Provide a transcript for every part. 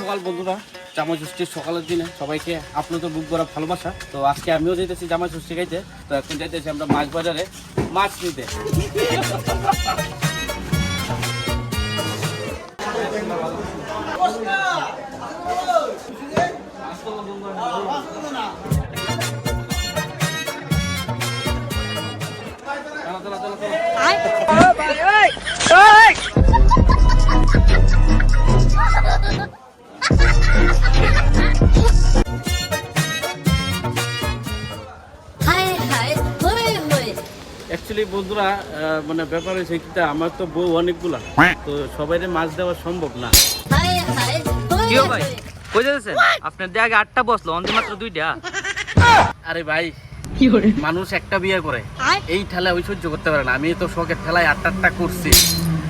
সকাল বন্ধুরা। জামাই ষষ্ঠীর সকালের দিনে সবাইকে আপনাদের বুক করা ভালোবাসা। তো আজকে আমিও যেতেছি জামাই ষষ্ঠী খাইতে তো এখন যাইতেছি আমরা মাছ বাজারে মাছ নিতে। অ্যাকচুয়ালি বন্ধুরা মানে ব্যাপার হয়েছে কিটা আমার তো বউ অনেকগুলা তো সবাই মাছ দেওয়া সম্ভব না। কিও ভাই কই যাচ্ছেন আপনার দিয়ে আগে আটটা বসল অন্তে মাত্র দুইটা। আরে ভাই মানুষ একটা বিয়ে করে এই ঠেলা ওই সহ্য করতে পারে না। আমি তো শখের ঠেলায় আটটা আটটা করছি।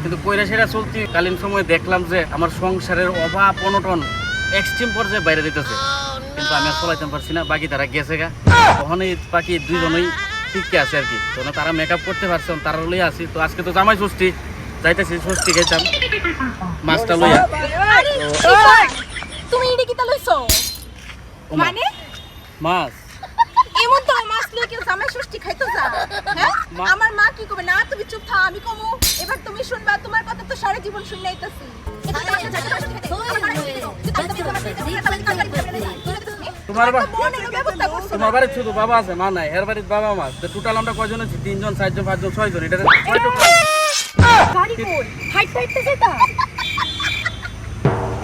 কিন্তু কইরা সেটা চলতি কালীন সময় দেখলাম যে আমার সংসারের অভাব অনটন এক্সট্রিম পর্যায়ে বাইরে দিতেছে। কিন্তু আমি আর চলাইতে পারছি না বাকি তারা গেছে গা। ওখানেই বাকি দুইজনই টিকে আছে আর কি তো না তারা মেকআপ করতে পারছে তারা লইয়া আছি তো আজকে তো জামাই ষষ্ঠী যাইতেছি ষষ্ঠী খাইতাম মাছটা লইয়া তুমি এটা কি লইছো মানে মাছ এমন তো মাছ লই কেউ জামাই ষষ্ঠী খাইতো যা হ্যাঁ আমার মা কি করবে না তুমি চুপ থাও আমি কমু এবার তুমি শুনবা তোমার কথা তো সারা জীবন শুনে আইতাছি তোমার বাড়ির শুধু বাবা আছে মা নাই এর বাড়ির বাবা মা। তো টোটাল আমরা কয়জন আছি? তিনজন চারজন পাঁচজন ছয়জন এটা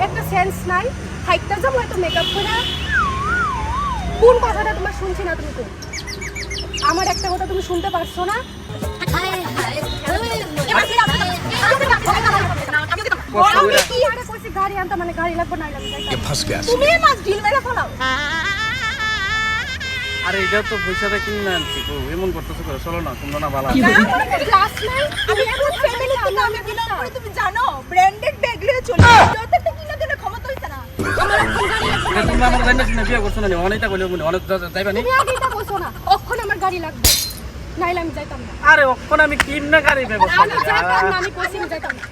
একটা সেন্স নাই। হাইটটা যাব এত মেকআপ করে। কোন কথাটা তোমার শুনছি না তুমি আমার একটা কথা তুমি শুনতে পারছ না? হায় হায় আমি কি আরে কইছি গাড়ি আনতে? মানে গাড়ি লাগবে না লাগবে তুমি মাছ ঢিল মেরে ফেলাও। আরে এটা তো পয়সাটা কিনে আনছি গো এমন করতেছো করে চলো না তোমরা না ভালো ক্লাস নাই আমি এমন ফ্যামিলি কিনা আমি বিলং করি তুমি জানো ব্র্যান্ডেড ব্যাগ লিয়ে চলি যতটা কিনা দিলে ক্ষমতা হইছে না। আমার এখন গাড়ি লাগবে। আমার জানিস না বিয়ে করছ না অনেকটা কইলে মনে অনেক যাইবা নি? তুমি আগে কইছো না অখন আমার গাড়ি লাগবে। নাইলে আমি যাইতাম না। আরে অক্ষণ আমি কিনে গাড়ি ব্যবস্থা আমি যাইতাম না আমি আমি যাইতাম না।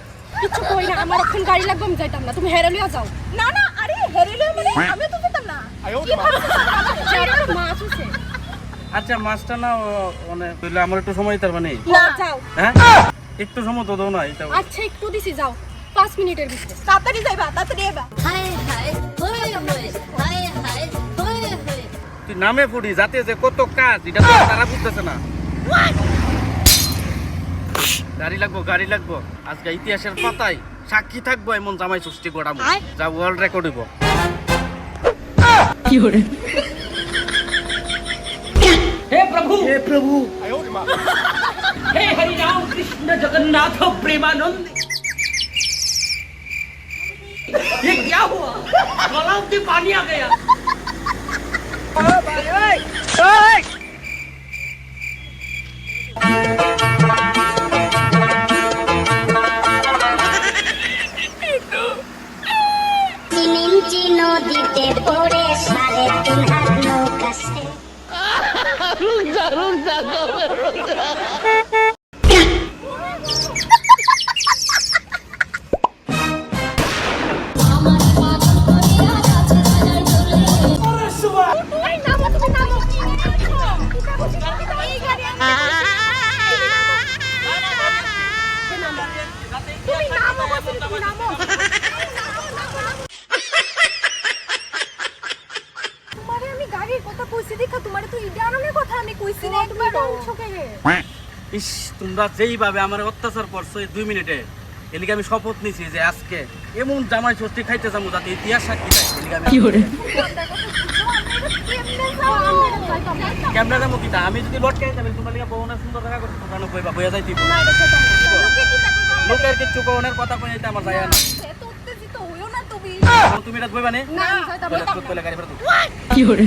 কিছু কই না আমার এখন গাড়ি লাগবে আমি যাইতাম না। তুমি হেরে লিয়া যাও। না না আরে হেরে লিয়া মানে আমি তো আচ্ছা মাছটা না মানে কইলে আমার একটু সময় তার মানে। না যাও। হ্যাঁ? একটু সময় তো দাও না এটা আচ্ছা একটু দিছি যাও। পাঁচ মিনিটের ভিতরে। তাড়াতাড়ি যাইবা তাড়াতাড়ি যাইবা। হায় হায় হয়ে হয়ে হায় হায় হয়ে হয়ে। তুই নামে পড়ি যাতে যে কত কাজ এটা তো তারা বুঝতেছে না। গাড়ি লাগবো গাড়ি লাগবো। আজকে ইতিহাসের পাতায় সাক্ষী থাকব এমন জামাই সৃষ্টি গোড়াবো যা ওয়ার্ল্ড রেকর্ড হইব। हे प्रभु! हे प्रभु! हे हरि राम कृष्ण जगन्नाथ प्रेमानंद! ये क्या हुआ? गलाव से पानी आ गया। এই তোমরা যেইভাবে আমার অত্যাচার করছ এই দুই মিনিটে এলিকে আমি শপথ নিছি যে আজকে এমন জামাই ষষ্ঠী খাইতে যাব যাতে ইতিহাস সাক্ষী ক্যামেরা যাব কিটা আমি যদি লটকে যাবে তোমার লিগে বউনের সুন্দর দেখা করতে তোমরা কইবা বইয়া যাইতি লোকের কিছু কওনের কথা কই আমার যায় না। তুমি। এটা কইবা নে। না, আমি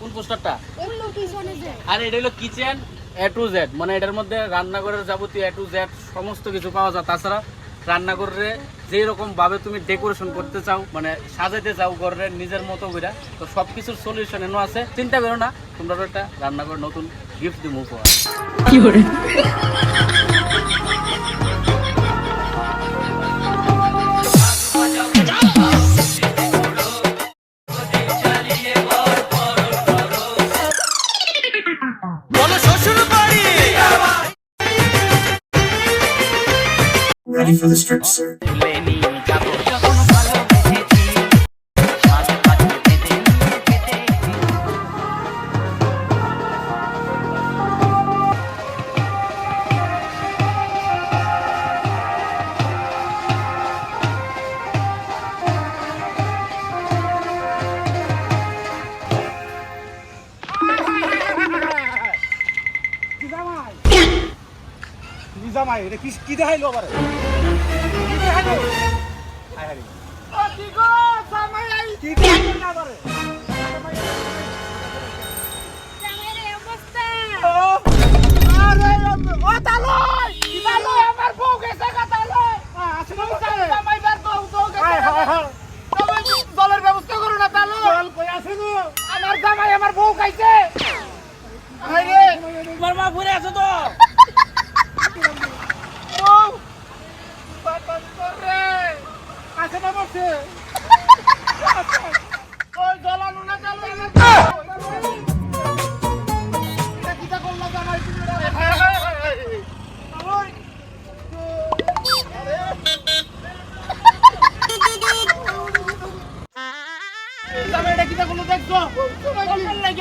কোন পোস্টারটা? আর এটা হলো কিচেন এ টু জেড মানে এটার মধ্যে রান্নাঘরের যাবতীয় এ টু জেড সমস্ত কিছু পাওয়া যায়। তাছাড়া রান্নাঘরে যেই রকম ভাবে তুমি ডেকোরেশন করতে চাও মানে সাজাতে চাও ঘরের নিজের মতো করে তো সব কিছুর সলিউশন এনে আছে। চিন্তা করো না তোমরা একটা রান্নাঘর নতুন গিফট দিব উপহার For the strip, sir. এটা কি কি দেখাইলো আবার? কি দেখাইলো? High high. ও কি গো জামাই কি দেখাইলো না আবার? জামাইয়ের অবস্থা। ও। আরে ও তালয় তালয় আমার বউ গেছে গা তালয় আসে না জামাই বার বউ বউ গেছে হাই হাই হাই। জলের ব্যবস্থা করো না তালয় জল কই আছে গো? আমার জামাই আমার বউ খাইছে। হাই রে তোমার মা ঘুরে আছে তো।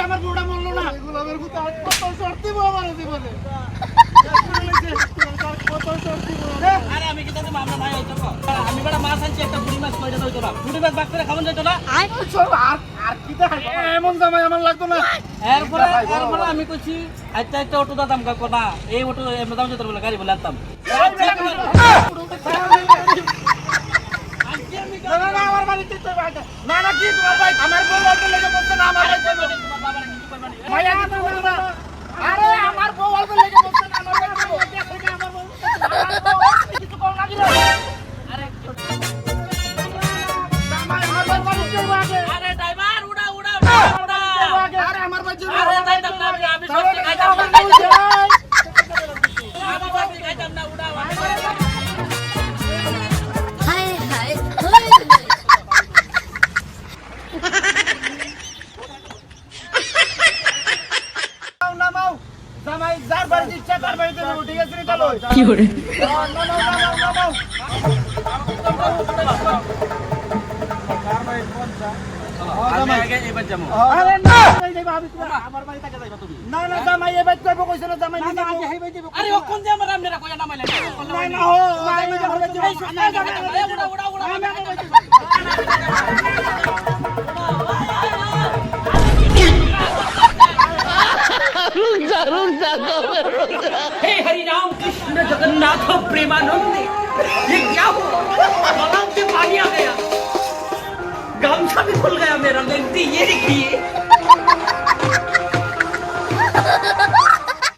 আমার বউটা মরলো না? আমার জীবনে। কত শর্ত দিব। আমরা এমন জামাই আমার লাগতো না এরপরে এরপরে আমি কইছি আচ্ছা একটা অটো দাম কাকো না এই অটো এমন দাম যেত বলে গাড়ি বলে আনতাম আমার বাড়িতে না, না, কি তোমার ভাই? আমার অল্প লেগে বলছে না, আমার ভাই বলবে। আরে না, जगन्नाथ प्रेमानंद ये क्या हुआ? गलाव से पानी आ गया। गामछा भी खुल गया मेरा गलती ये देखिए